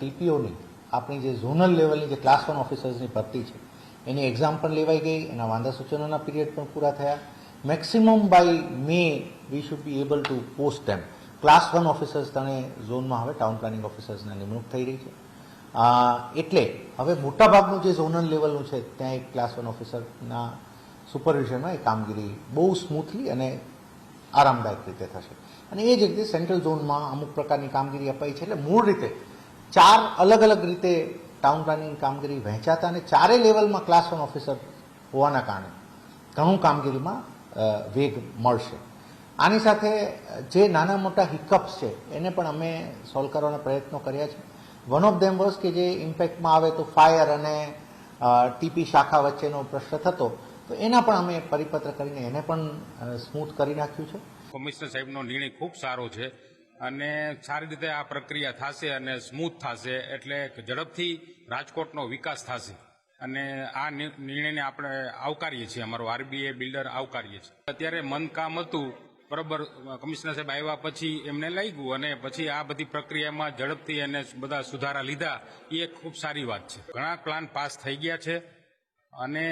ટીપીઓની આપણી જે ઝોનલ લેવલની જે ક્લાસ વન ઓફિસર્સની ભરતી છે, એની એક્ઝામ પણ લેવાઈ ગઈ, એના વાંધા સૂચનોના પીરિયડ પણ પૂરા થયા. Maximum by May we should be able to post them class one officers તને ઝોનમાં હવે ટાઉન પ્લાનિંગ ઓફિસર્સની નિમણૂક થઈ રહી છે. એટલે હવે મોટાભાગનું જે ઝોનલ લેવલનું છે, ત્યાં એક ક્લાસ વન ઓફિસરના સુપરવિઝનમાં એ કામગીરી બહુ સ્મૂથલી અને આરામદાયક રીતે થશે. અને એ જ રીતે સેન્ટ્રલ ઝોનમાં અમુક પ્રકારની કામગીરી અપાઈ છે, એટલે મૂળ રીતે ચાર અલગ અલગ રીતે ટાઉન પ્લાનિંગ કામગીરી વહેંચાતા અને ચારે લેવલમાં ક્લાસ વન ઓફિસર હોવાના કારણે ઘણું કામગીરીમાં વેગ મળશે. આની સાથે જે નાના મોટા હિકઅપ્સ છે, એને પણ અમે સોલ્વ કરવાના પ્રયત્નો કર્યા છે. વન ઓફ ધેમ વોઝ કે જે ઇમ્પેક્ટમાં આવે તો ફાયર અને ટીપી શાખા વચ્ચેનો પ્રશ્ન થતો, તો એના પણ અમે પરિપત્ર કરીને એને પણ સ્મૂથ કરી નાખ્યું છે. કમિશનર સાહેબનો નિર્ણય ખૂબ સારો છે. અને સારી રીતે આ પ્રક્રિયા થશે અને સ્મૂથ થશે એટલે ઝડપથી રાજકોટનો વિકાસ થશે. અને આ નિર્ણયને આપણે આવકારીએ છીએ, અમારો આરબીએ બિલ્ડર આવકારીએ છીએ અત્યારે મન કામ હતું, બરોબર, કમિશનર સાહેબ આવ્યા પછી એમને લાગ્યું અને પછી આ બધી પ્રક્રિયામાં ઝડપથી અને બધા સુધારા લીધા, એ એક ખૂબ સારી વાત છે. ઘણા પ્લાન પાસ થઈ ગયા છે અને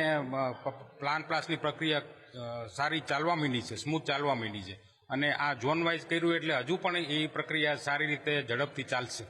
પ્લાન પાસની પ્રક્રિયા સારી ચાલવા માંડી છે, સ્મૂથ ચાલવા માંડી છે. અને આ ઝોન વાઇઝ કર્યું એટલે હજુ પણ એ પ્રક્રિયા સારી રીતે ઝડપથી ચાલશે.